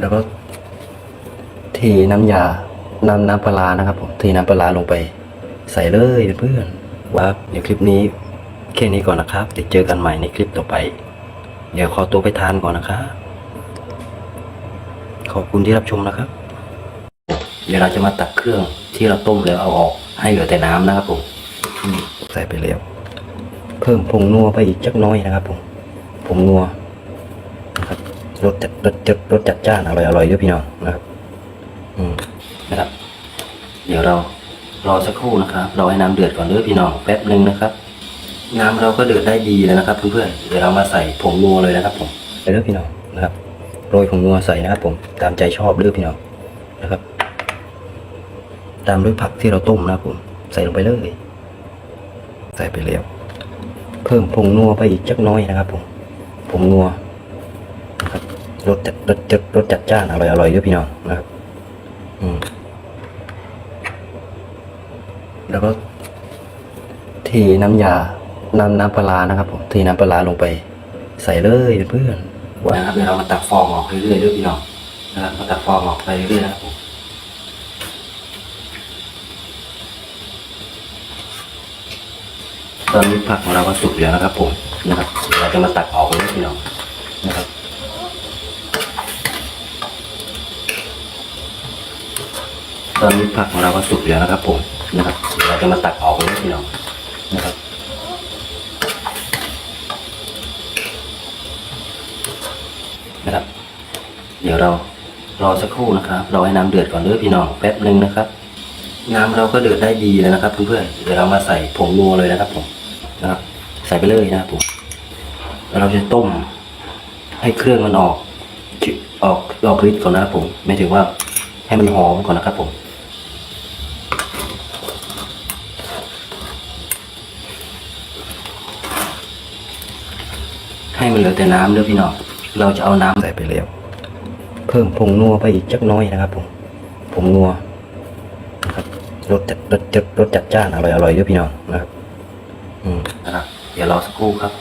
แล้วก็เทน้ำยา น้ำน้ำปลานะครับผมเทน้ำปลาลงไป ใส่เลยเพื่อนว่าเดี๋ยวคลิปนี้แค่นี้ก่อนนะครับ เดี๋ยวเจอกันใหม่ในคลิปต่อไป เดี๋ยวขอตัวไปทานก่อนนะครับ ขอบคุณที่รับชมนะครับ เดี๋ยวเราจะมาตักเครื่องที่เราต้มแล้วเอาออกให้เหลือแต่น้ำนะครับผมใส่ไปแล้ว เพิ่มผงนัวไปอีกจักน้อยนะครับผมผงนัว รสจัดรสจัดรสจัดจ้านอร่อยอร่อยด้วยพี่น้องนะครับ อืมนะครับ เดี๋ยวเรารอสักครู่นะครับรอให้น้ำเดือดก่อนเด้อพี่น้องแป๊บหนึ่งนะครับ น้ำเราก็เดือดได้ดีแล้วนะครับ เพื่อนๆเดี๋ยวเรามาใส่ผงนัวเลยนะครับ ผมไปเด้อพี่น้องนะครับโรยผงนัวใส่นะครับ ผมตามใจชอบเด้อพี่น้องนะครับ ตามด้วยผักที่เราต้มนะครับผมใส่ลงไปเลยใส่ไปแล้วเพิ่มผงนัวไปอีกจักน้อยนะครับ ผมผงนัว รสจัดรสจัดรสจัดจ้านอร่อยอร่อยด้วยพี่น้องนะครับอืมแล้วก็เทน้ำยา น้ำน้ำปลานะครับผมเทน้ำปลาลงไป ใส่เลยเพื่อนนะครับเดี๋ยวเรามาตักฟองออกเรื่อยๆด้วยพี่น้องนะครับมาตักฟองออกไปเรื่อยๆนะครับผมตอนนี้ผักของเราก็สุกแล้วนะครับผมนะครับเดี๋ยวเราจะมาตักออกเลยพี่น้องนะครับ ตอนนี้ผักของเราก็สุกแล้วนะครับผมนะครับเดี๋ยวเราจะมาตักออกเลยพี่น้องนะครับนะครับ เดี๋ยวเรารอสักครู่นะครับรอให้น้ำเดือดก่อนเด้อพี่น้องแป๊บหนึ่งนะครับ น้ำเราก็เดือดได้ดีแล้วนะครับเพื่อนๆเดี๋ยวเรามาใส่ผงนัวเลยนะครับผมนะครับ ใส่ไปเลยนะครับผมแล้วเราจะต้มให้เครื่องมันออกออกออกฤทธิ์ก่อนนะครับผมไม่ถึงว่าให้มันหอมก่อนนะครับผม ให้มันเหลือแต่น้ำเด้อพี่น้องเราจะเอาน้ำใส่ไปแล้วเพิ่มผงนัวไปอีกจักน้อยนะครับผมผงนัวนะครับรสจัดรสจัดรสจัดจ้านอร่อยอร่อยด้วยพี่น้องนะครับอืมนะครับเดี๋ยวรอสักครู่ครับ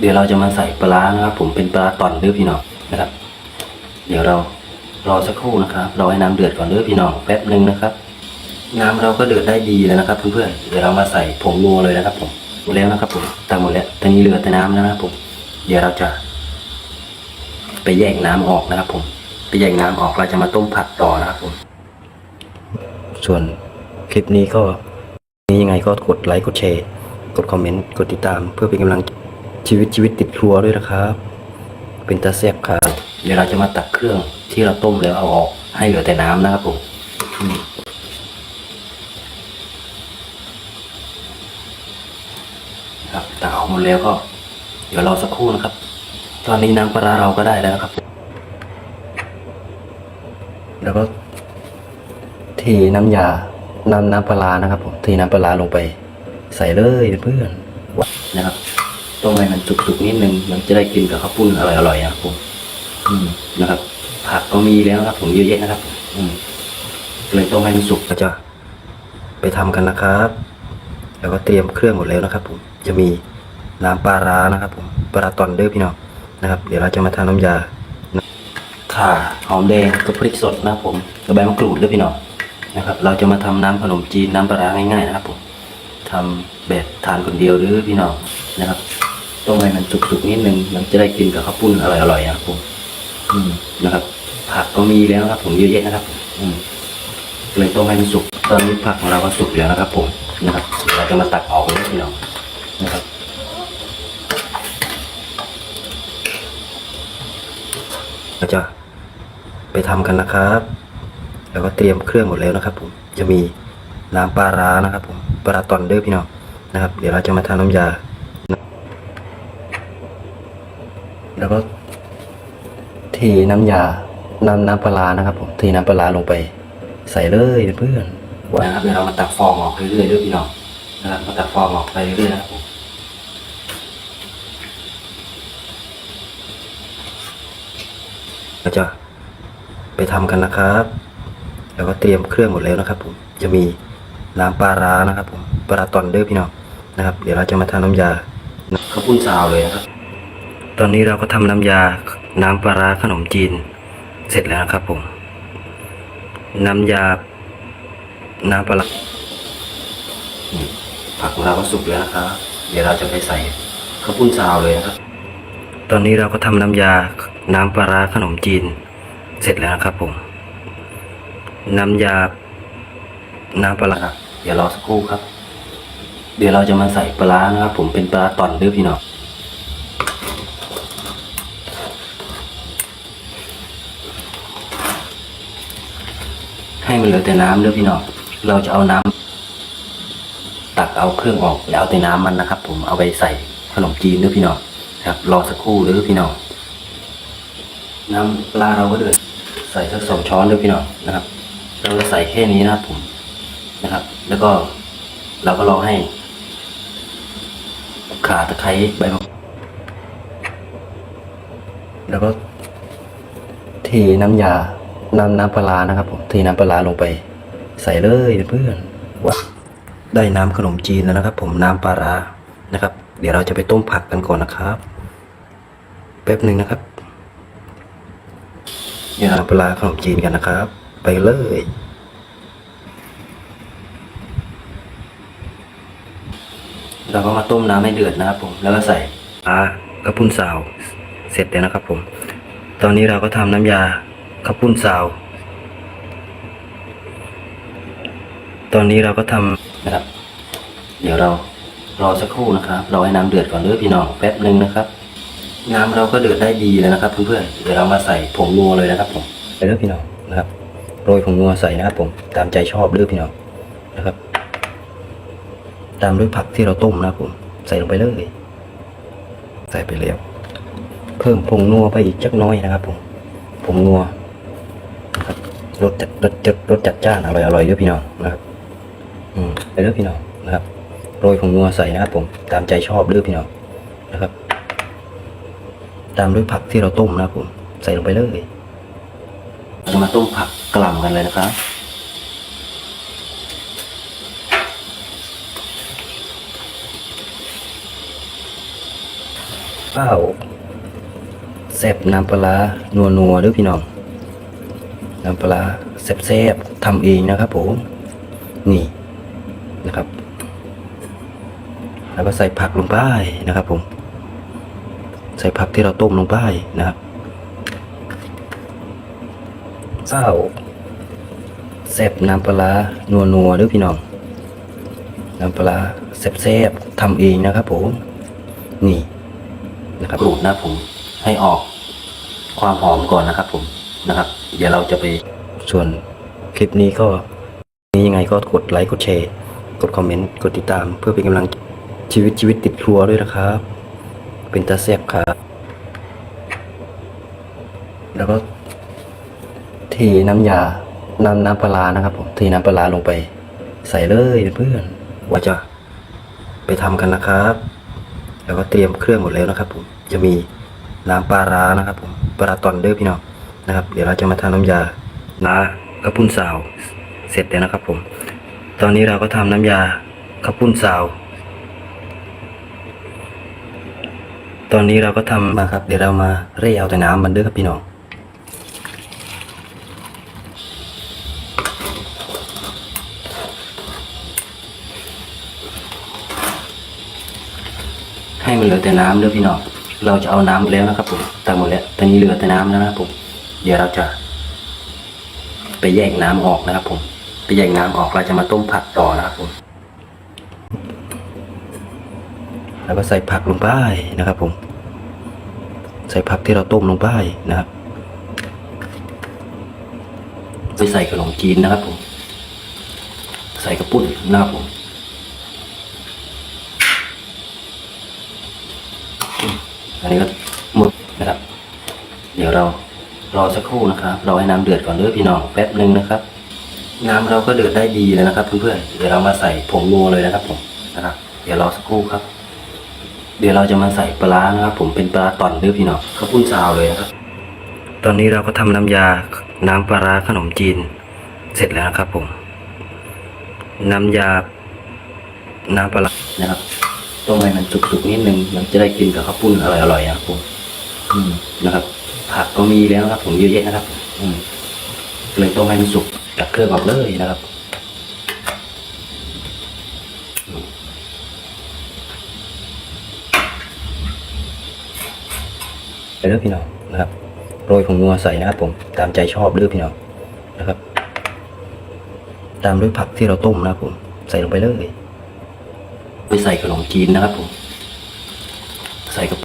เดี๋ยวเราจะมาใส่ปลานะครับ ผมเป็นปลาตอนเด้อพี่น้องนะครับ เดี๋ยวเรารอสักครู่นะครับรอให้น้ำเดือดก่อนเด้อพี่น้องแป๊บหนึ่งนะครับ น้ำเราก็เดือดได้ดีแล้วนะครับเพื่อนๆเดี๋ยวเรามาใส่ผงนัวเลยนะครับ ผมหมดแล้วนะครับผมตักหมดแล้วตอนนี้เหลือแต่น้ำแล้วนะครับผม เดี๋ยวเราจะ ไปแยกน้ำออกนะครับ ผม ไปแยกน้ำออกเราจะมาต้มผัดต่อนะครับผม ส่วนคลิปนี้ก็นี้ยังไงก็กดไลค์กดแชร์กดคอมเมนต์กดติดตาม เพื่อเป็นกำลังชีวิตชีวิตติดครัวด้วยนะครับ เป็นตาแซบครับเดี๋ยวเราจะมาตักเครื่องที่เราต้มแล้วเอาออกให้เหลือแต่น้ำนะครับผมอืมครับตักออกหมดแล้วก็ เดี๋ยวรอสักครู่นะครับ ตอนนี้น้ำปลาเราก็ได้แล้วครับ แล้วก็เทน้ำยา น้ำน้ำปลานะครับผมเทน้ำปลาลงไป ใส่เลยเพื่อนนะครับต้มให้มันสุกๆนิดนึงมันจะได้กินกับข้าวปุ้นอร่อยๆนะครับผมอืมนะครับ ผักก็มีแล้วครับ ผมเยอะแยะนะครับอืมเลยต้มให้มันสุกก็จะไปทำกันนะครับ แล้วก็เตรียมเครื่องหมดแล้วนะครับ ผมจะมี น้ำปลาร้านะครับผมปลาตอนเด้อพี่น้องนะครับ เดี๋ยวเราจะมาทำน้ำยาข่าหอมแดงกับพริกสดนะครับผมกับใบมะกรูดเด้วยพี่น้องนะครับ เราจะมาทำน้ำขนมจีนน้ำปลาร้าง่ายๆนะครับผมทำแบบทานคนเดียวหรือพี่น้องนะครับต้มให้มันสุกๆนิดนึงมันจะได้กินกับข้าวปุ้นอร่อยๆนะครับผมนะครับ ผักก็มีแล้วครับ ผมเยอะแยะนะครับ อืมเลยต้มให้มันสุกตอนนี้ผักของเราก็สุกแล้วนะครับ ผมนะครับเดี๋ยวเราจะมาตักออกเลยพี่น้องนะครับ เราจะไปทำกันนะครับแล้วก็เตรียมเครื่องหมดแล้วนะครับ ผมจะมีน้ำปลาร้านะครับ ผมปลาตอนเด้อพี่น้องนะครับ เดี๋ยวเราจะมาทำน้ำยา แล้วก็เทน้ำยาน้ำน้ำปลาร้านะครับ ผมเทน้ำปลาร้าลงไป ใส่เลยเพื่อนนะครับเดี๋ยวเรามาตักฟองออกเรื่อยๆด้วยพี่น้องนะครับมาตักฟองออกไปเรื่อยๆนะครับผม เราจะไปทำกันนะครับแล้วก็เตรียมเครื่องหมดแล้วนะครับ ผมจะมีน้ำปลาร้านะครับ ผมปลาร้าตอนเด้อพี่น้องนะครับ เดี๋ยวเราจะมาทำน้ำยาข้าวปุ้นซาวเลยนะครับ ตอนนี้เราก็ทำน้ำยาน้ำปลาร้าขนมจีนเสร็จแล้วนะครับ ผม น้ำยา น้ำปลาร้าอืมผักของเราก็สุกแล้วนะครับ เดี๋ยวเราจะไปใส่ข้าวปุ้นซาวเลยนะครับ ตอนนี้เราก็ทำน้ำยา น้ำปลาร้าขนมจีน เสร็จแล้วนะครับผม น้ำยา น้ำปลาร้าเดี๋ยวรอสักครู่ครับ เดี๋ยวเราจะมาใส่ปลาร้านะครับ ผมเป็นปลาตอนเด้อพี่น้องให้มันเหลือแต่น้ำเด้อพี่น้องเราจะเอาน้ำตักเอาเครื่องออกแล้วเอาแต่น้ำมันนะครับ ผมเอาไปใส่ขนมจีนเด้อพี่น้องครับ รอสักครู่เด้อพี่น้อง น้ำปลาเราก็เดือดใส่สักสองช้อนเด้อพี่น้องนะครับ เราจะใส่แค่นี้นะครับผมนะครับ แล้วก็เราก็รอให้ขาตะไคร้ใบมะแล้วก็เทน้ำยา น้ำน้ำปลานะครับผมเทน้ำปลาลงไป ใส่เลยเพื่อนว้าได้น้ำขนมจีนแล้วนะครับ ผมน้ำปลาร้านะครับ เดี๋ยวเราจะไปต้มผักกันก่อนนะครับ แป๊บหนึ่งนะครับ ยาปลาร้าขนมจีนกันนะครับ ไปเลย เราก็มาต้มน้ำให้เดือดนะครับผม แล้วก็ใส่ปลากระพุ้นซาวเสร็จแล้วนะครับผม ตอนนี้เราก็ทำน้ำยากระพุ้นซาว ตอนนี้เราก็ทำนะครับ เดี๋ยวเรารอสักครู่นะครับ รอให้น้ำเดือดก่อนเด้อพี่น้องแป๊บหนึ่งนะครับ น้ำเราก็เดือดได้ดีแล้วนะครับเพื่อนๆเดี๋ยวเรามาใส่ผงนัวเลยนะครับผมไปเด้อพี่น้องนะครับโรยผงนัวใส่นะครับผมตามใจชอบเด้อพี่น้องนะครับ ตามด้วยผักที่เราต้มนะครับผมใส่ลงไปเลยใส่ไปแล้วเพิ่มผงนัวไปอีกจักน้อยนะครับผมผงนัวนะครับรสจัดรสจัดรสจัดจ้านอร่อยอร่อยเด้อพี่น้องนะครับ อืมไปเด้อพี่น้องนะครับโรยผงนัวใส่นะครับผมตามใจชอบเด้อพี่น้องนะครับ ตามด้วยผักที่เราต้มนะครับผมใส่ลงไปเลยเราจะมาต้มผักกล่ำกันเลยนะครับข้าวแซ่บน้ำปลาร้านัวนัวๆเด้วยพี่น้อง น้ำปลาร้าแซ่บๆทำเองนะครับผม นี่นะครับ แล้วก็ใส่ผักลงไปนะครับผม ใส่ผักที่เราต้มลงไปนะครับข้าวแซ่บน้ำปลาร้านัวนัวๆเด้วยพี่น้อง น้ำปลาร้าแซ่บๆทำเองนะครับผม นี่นะครับรูดนะผมให้ออกความหอมก่อนนะครับผมนะครับ เดี๋ยวเราจะไปส่วนคลิปนี้ก็นี้ยังไงก็กดไลค์กดแชร์ กดคอมเมนต์ กดติดตาม เพื่อเป็นกำลังชีวิตชีวิตติดครัวด้วยนะครับ เป็นตาแซ่บครับ แล้วก็เทน้ำยา น้ำน้ำปลานะครับผมเทน้ำปลาลงไป ใส่เลยเพื่อนว่าจะไปทำกันนะครับ แล้วก็เตรียมเครื่องหมดแล้วนะครับผมจะมีน้ำปลาร้านะครับผมปลาตอนเด้อพี่น้องนะครับ เดี๋ยวเราจะมาทำน้ำยาน้ากระพุ้นซาว เสร็จแล้วนะครับผม ตอนนี้เราก็ทำน้ำยากระพุ้นซาว ตอนนี้เราก็ทำมาครับ เดี๋ยวเรามาเร่เอาแต่น้ำมันเด้อครับพี่น้อง ให้มันเหลือแต่น้ำเด้อพี่น้อง เราจะเอาน้ำแล้วนะครับผมตักหมดแล้ว ตอนนี้เหลือแต่น้ำแล้วนะครับผม เดี๋ยวเราจะ ไปแยกน้ำออกนะครับผม ไปแยกน้ำออกเราจะมาต้มผักต่อนะครับผม แล้วก็ใส่ผักลงไปนะครับผม ใส่ผักที่เราต้มลงไปนะครับไปใส่ขนมจีนนะครับผม ใส่กระปุ้นนะครับผมอันนี้ก็หมดนะครับ เดี๋ยวเรารอสักครู่นะครับรอให้น้ำเดือดก่อนเด้อพี่น้องแป๊บหนึ่งนะครับ น้ำเราก็เดือดได้ดีแล้วนะครับเพื่อนๆเดี๋ยวเรามาใส่ผงนัวเลยนะครับผมนะครับ เดี๋ยวรอสักครู่ครับ เดี๋ยวเราจะมาใส่ปลานะครับ ผมเป็นปลาร้าตอนเด้อพี่น้องข้าวปุ้นซาวเลยนะครับ ตอนนี้เราก็ทำน้ำยาน้ำปลาขนมจีน เสร็จแล้วนะครับ ผม น้ำยา น้ำปลานะครับต้มให้มันสุกๆนิดนึงมันจะได้กินกับข้าวปุ้นอร่อยๆนะครับผมนะครับ ผักก็มีแล้วครับ ผมเยอะแยะนะครับ อืมเลยต้มให้มันสุกตักเครื่องออกเลยนะครับอืมไป เลือกพี่น้องนะครับโรยผงนัวใส่นะครับผมตามใจชอบเลือกพี่น้องนะครับ ตามด้วยผักที่เราต้มนะครับผมใส่ลงไปเลยไปใส่ขนมจีนนะครับผมใส่กับ